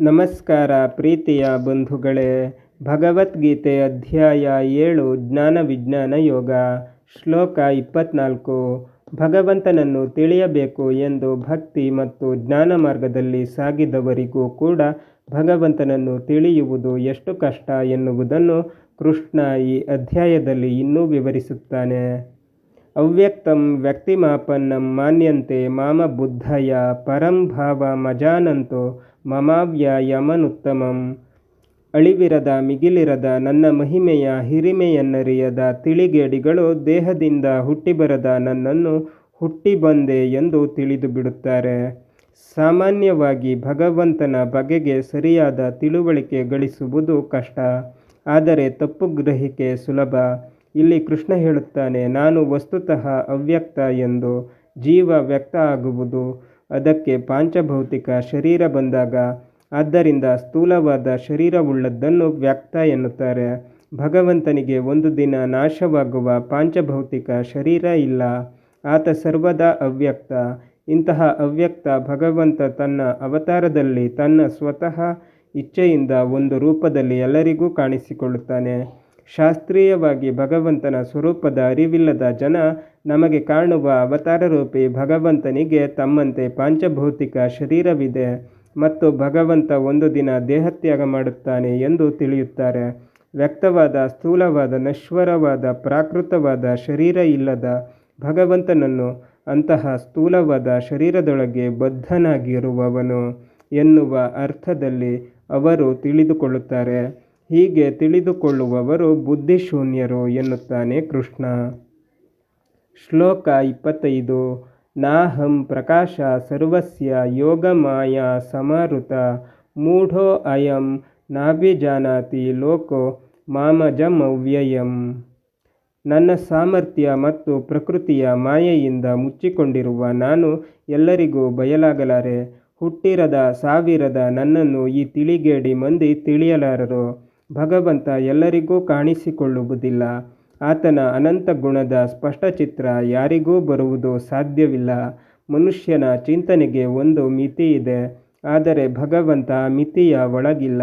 ನಮಸ್ಕಾರ ಪ್ರೀತಿಯ ಬಂಧುಗಳೇ, ಭಗವದ್ಗೀತೆ ಅಧ್ಯಾಯ ಏಳು, ಜ್ಞಾನ ವಿಜ್ಞಾನ ಯೋಗ, ಶ್ಲೋಕ ಇಪ್ಪತ್ನಾಲ್ಕು. ಭಗವಂತನನ್ನು ತಿಳಿಯಬೇಕು ಎಂದು ಭಕ್ತಿ ಮತ್ತು ಜ್ಞಾನ ಮಾರ್ಗದಲ್ಲಿ ಸಾಗಿದವರಿಗೂ ಕೂಡ ಭಗವಂತನನ್ನು ತಿಳಿಯುವುದು ಎಷ್ಟು ಕಷ್ಟ ಎನ್ನುವುದನ್ನು ಕೃಷ್ಣ ಈ ಅಧ್ಯಾಯದಲ್ಲಿ ಇನ್ನೂ ವಿವರಿಸುತ್ತಾನೆ. ಅವ್ಯಕ್ತಂ ವ್ಯಕ್ತಿಮಾಪನ್ನಂ ಮಾನ್ಯಂತೆ ಮಾಮ ಬುದ್ಧಯ ಪರಂ ಭಾವ ಮಜಾನಂತೋ ಮಮಾವ್ಯಯಮನುತ್ತಮಂ ಅಳಿವಿರದ ಮಿಗಿಲಿರದ ನನ್ನ ಮಹಿಮೆಯ ಹಿರಿಮೆಯನ್ನರಿಯದ ತಿಳಿಗೇಡಿಗಳು ದೇಹದಿಂದ ಹುಟ್ಟಿಬರದ ನನ್ನನ್ನು ಹುಟ್ಟಿ ಬಂದೆ ಎಂದು ತಿಳಿದು ಬಿಡುತ್ತಾರೆ. ಸಾಮಾನ್ಯವಾಗಿ ಭಗವಂತನ ಬಗೆಗೆ ಸರಿಯಾದ ತಿಳುವಳಿಕೆ ಗಳಿಸುವುದು ಕಷ್ಟ. ಆದರೆ ತಪ್ಪು ಗ್ರಹಿಕೆ ಸುಲಭ. ಇಲ್ಲಿ ಕೃಷ್ಣ ಹೇಳುತ್ತಾನೆ, ನಾನು ವಸ್ತುತಃ ಅವ್ಯಕ್ತ ಎಂದು. ಜೀವ ವ್ಯಕ್ತ ಆಗುವುದು. ಅದಕ್ಕೆ ಪಾಂಚಭೌತಿಕ ಶರೀರ ಬಂದಾಗ, ಆದ್ದರಿಂದ ಸ್ಥೂಲವಾದ ಶರೀರವುಳ್ಳದ್ದನ್ನು ವ್ಯಕ್ತ ಎನ್ನುತ್ತಾರೆ. ಭಗವಂತನಿಗೆ ಒಂದು ದಿನ ನಾಶವಾಗುವ ಪಾಂಚಭೌತಿಕ ಶರೀರ ಇಲ್ಲ. ಆತ ಸರ್ವದಾ ಅವ್ಯಕ್ತ. ಇಂತಹ ಅವ್ಯಕ್ತ ಭಗವಂತ ತನ್ನ ಅವತಾರದಲ್ಲಿ ತನ್ನ ಸ್ವತಃ ಇಚ್ಛೆಯಿಂದ ಒಂದು ರೂಪದಲ್ಲಿ ಎಲ್ಲರಿಗೂ ಕಾಣಿಸಿಕೊಳ್ಳುತ್ತಾನೆ. ಶಾಸ್ತ್ರೀಯವಾಗಿ ಭಗವಂತನ ಸ್ವರೂಪದ ಅರಿವಿಲ್ಲದ ಜನ ನಮಗೆ ಕಾಣುವ ಅವತಾರರೂಪಿ ಭಗವಂತನಿಗೆ ತಮ್ಮಂತೆ ಪಾಂಚಭೌತಿಕ ಶರೀರವಿದೆ ಮತ್ತು ಭಗವಂತ ಒಂದು ದಿನ ದೇಹತ್ಯಾಗ ಮಾಡುತ್ತಾನೆ ಎಂದು ತಿಳಿಯುತ್ತಾರೆ. ವ್ಯಕ್ತವಾದ ಸ್ಥೂಲವಾದ ನಶ್ವರವಾದ ಪ್ರಾಕೃತವಾದ ಶರೀರ ಇಲ್ಲದ ಭಗವಂತನನ್ನು ಅಂತಹ ಸ್ಥೂಲವಾದ ಶರೀರದೊಳಗೆ ಬದ್ಧನಾಗಿರುವವನು ಎನ್ನುವ ಅರ್ಥದಲ್ಲಿ ಅವರು ತಿಳಿದುಕೊಳ್ಳುತ್ತಾರೆ. ಹೀಗೆ ತಿಳಿದುಕೊಳ್ಳುವವರು ಬುದ್ಧಿಶೂನ್ಯರು ಎನ್ನುತ್ತಾನೆ ಕೃಷ್ಣ. ಶ್ಲೋಕ ಇಪ್ಪತ್ತೈದು, ನಾಹಂ ಪ್ರಕಾಶ ಸರ್ವಸ್ಯ ಯೋಗಮಾಯಾ ಸಮಾರುತ, ಮೂಢೋ ಅಯಂ ನಾಭಿಜಾನಾತಿ ಲೋಕೋ ಮಾಮಜಮವ್ಯಯಂ ನನ್ನ ಸಾಮರ್ಥ್ಯ ಮತ್ತು ಪ್ರಕೃತಿಯ ಮಾಯೆಯಿಂದ ಮುಚ್ಚಿಕೊಂಡಿರುವ ನಾನು ಎಲ್ಲರಿಗೂ ಬಯಲಾಗಲಾರೆ. ಹುಟ್ಟಿರದ ಸಾವಿರದ ನನ್ನನ್ನು ಈ ತಿಳಿಗೇಡಿ ಮಂದಿ ತಿಳಿಯಲಾರರು. ಭಗವಂತ ಎಲ್ಲರಿಗೂ ಕಾಣಿಸಿಕೊಳ್ಳುವುದಿಲ್ಲ. ಆತನ ಅನಂತ ಗುಣದ ಸ್ಪಷ್ಟ ಚಿತ್ರ ಯಾರಿಗೂ ಬರುವುದು ಸಾಧ್ಯವಿಲ್ಲ. ಮನುಷ್ಯನ ಚಿಂತನೆಗೆ ಒಂದು ಮಿತಿ ಇದೆ. ಆದರೆ ಭಗವಂತ ಮಿತಿಯ ಒಳಗಿಲ್ಲ.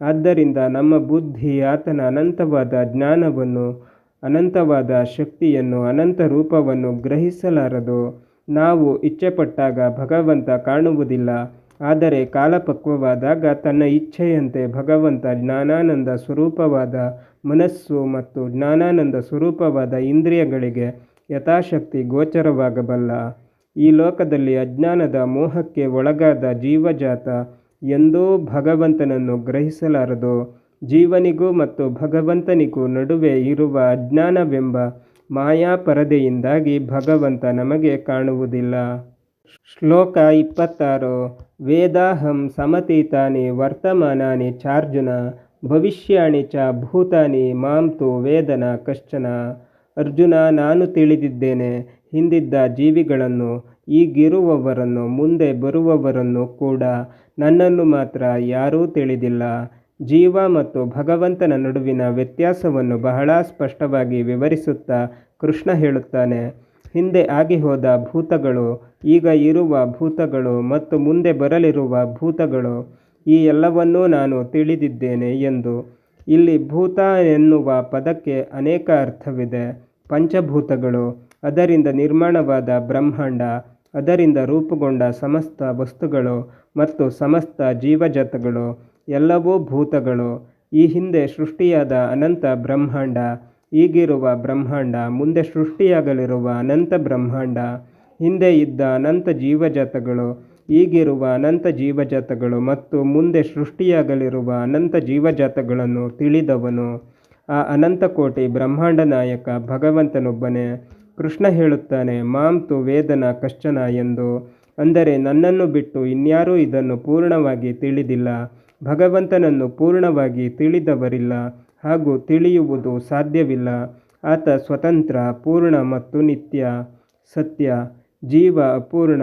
ಆದ್ದರಿಂದ ನಮ್ಮ ಬುದ್ಧಿ ಆತನ ಅನಂತವಾದ ಜ್ಞಾನವನ್ನು, ಅನಂತವಾದ ಶಕ್ತಿಯನ್ನು, ಅನಂತ ರೂಪವನ್ನು ಗ್ರಹಿಸಲಾರದು. ನಾವು ಇಚ್ಛೆಪಟ್ಟಾಗ ಭಗವಂತ ಕಾಣುವುದಿಲ್ಲ. ಆದರೆ ಕಾಲಪಕ್ವವಾದಾಗ ತನ್ನ ಇಚ್ಛೆಯಂತೆ ಭಗವಂತ ಜ್ಞಾನಾನಂದ ಸ್ವರೂಪವಾದ ಮನಸ್ಸು ಮತ್ತು ಜ್ಞಾನಾನಂದ ಸ್ವರೂಪವಾದ ಇಂದ್ರಿಯಗಳಿಗೆ ಯಥಾಶಕ್ತಿ ಗೋಚರವಾಗಬಲ್ಲ. ಈ ಲೋಕದಲ್ಲಿ ಅಜ್ಞಾನದ ಮೋಹಕ್ಕೆ ಒಳಗಾದ ಜೀವಜಾತ ಎಂದೂ ಭಗವಂತನನ್ನು ಗ್ರಹಿಸಲಾರದು. ಜೀವನಿಗೂ ಮತ್ತು ಭಗವಂತನಿಗೂ ನಡುವೆ ಇರುವ ಅಜ್ಞಾನವೆಂಬ ಮಾಯಾಪರದೆಯಿಂದಾಗಿ ಭಗವಂತ ನಮಗೆ ಕಾಣುವುದಿಲ್ಲ. ಶ್ಲೋಕ ಇಪ್ಪತ್ತಾರು. ವೇದಾಹಂ ಸಮತೀತಾನಿ ವರ್ತಮಾನಾನಿ ಚಾರ್ಜುನ ಭವಿಷ್ಯಾಣಿ ಚ ಭೂತಾನಿ ಮಾಂ ತು ವೇದನ ಕಶ್ಚನ. ಅರ್ಜುನ, ನಾನು ತಿಳಿದಿದ್ದೇನೆ, ಹಿಂದಿದ್ದ ಜೀವಿಗಳನ್ನು, ಈಗಿರುವವರನ್ನು, ಮುಂದೆ ಬರುವವರನ್ನು ಕೂಡ ನನ್ನನ್ನು ಮಾತ್ರ ಯಾರೂ ತಿಳಿದಿಲ್ಲ. ಜೀವ ಮತ್ತು ಭಗವಂತನ ನಡುವಿನ ವ್ಯತ್ಯಾಸವನ್ನು ಬಹಳ ಸ್ಪಷ್ಟವಾಗಿ ವಿವರಿಸುತ್ತಾ ಕೃಷ್ಣ ಹೇಳುತ್ತಾನೆ, ಹಿಂದೆ ಆಗಿ ಹೋದ ಭೂತಗಳು, ಈಗ ಇರುವ ಭೂತಗಳು ಮತ್ತು ಮುಂದೆ ಬರಲಿರುವ ಭೂತಗಳು ಈ ಎಲ್ಲವನ್ನೂ ನಾನು ತಿಳಿದಿದ್ದೇನೆ ಎಂದು. ಇಲ್ಲಿ ಭೂತ ಎನ್ನುವ ಪದಕ್ಕೆ ಅನೇಕ ಅರ್ಥವಿದೆ. ಪಂಚಭೂತಗಳು, ಅದರಿಂದ ನಿರ್ಮಾಣವಾದ ಬ್ರಹ್ಮಾಂಡ, ಅದರಿಂದ ರೂಪುಗೊಂಡ ಸಮಸ್ತ ವಸ್ತುಗಳು ಮತ್ತು ಸಮಸ್ತ ಜೀವಜಾತಗಳು, ಎಲ್ಲವೂ ಭೂತಗಳು. ಈ ಹಿಂದೆ ಸೃಷ್ಟಿಯಾದ ಅನಂತ ಬ್ರಹ್ಮಾಂಡ, ಈಗಿರುವ ಬ್ರಹ್ಮಾಂಡ, ಮುಂದೆ ಸೃಷ್ಟಿಯಾಗಲಿರುವ ಅನಂತ ಬ್ರಹ್ಮಾಂಡ, ಹಿಂದೆ ಇದ್ದ ಅನಂತ ಜೀವಜಾತಗಳು ಈಗಿರುವ ಅನಂತ ಜೀವಜಾತಗಳು ಮತ್ತು ಮುಂದೆ ಸೃಷ್ಟಿಯಾಗಲಿರುವ ಅನಂತ ಜೀವಜಾತಗಳನ್ನು ತಿಳಿದವನು ಆ ಅನಂತಕೋಟಿ ಬ್ರಹ್ಮಾಂಡ ನಾಯಕ ಭಗವಂತನೊಬ್ಬನೇ. ಕೃಷ್ಣ ಹೇಳುತ್ತಾನೆ, ಮಾಂ ತು ವೇದನ ಕಶ್ಚನ ಎಂದು. ಅಂದರೆ ನನ್ನನ್ನು ಬಿಟ್ಟು ಇನ್ಯಾರೂ ಇದನ್ನು ಪೂರ್ಣವಾಗಿ ತಿಳಿದಿಲ್ಲ. ಭಗವಂತನನ್ನು ಪೂರ್ಣವಾಗಿ ತಿಳಿದವರಿಲ್ಲ. ಹಾಗೂ ತಿಳಿಯುವುದು ಸಾಧ್ಯವಿಲ್ಲ. ಆತ ಸ್ವತಂತ್ರ, ಪೂರ್ಣ ಮತ್ತು ನಿತ್ಯ. ಸತ್ಯ, ಜೀವ ಅಪೂರ್ಣ.